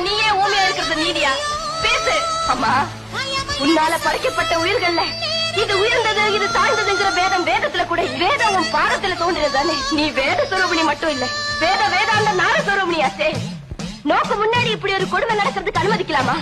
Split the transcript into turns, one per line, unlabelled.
நீயே ஊமையா இருக்கிறது நீதியா? பேசு. அம்மா உன்னால படைக்கப்பட்ட உயிர்கள்ல இது உயர்ந்தது இது தாழ்ந்ததுங்கிற வேதம் வேதத்துல கூட வேதம் உன் பாடத்துல தோன்றினதானே நீ வேத சுரூபிணி மட்டும் இல்ல வேத வேதாந்த நார சொரூபிணியாச்சே நோக்கு முன்னாடி இப்படி ஒரு கொடுமை நடக்கிறதுக்கு அனுமதிக்கலாமா?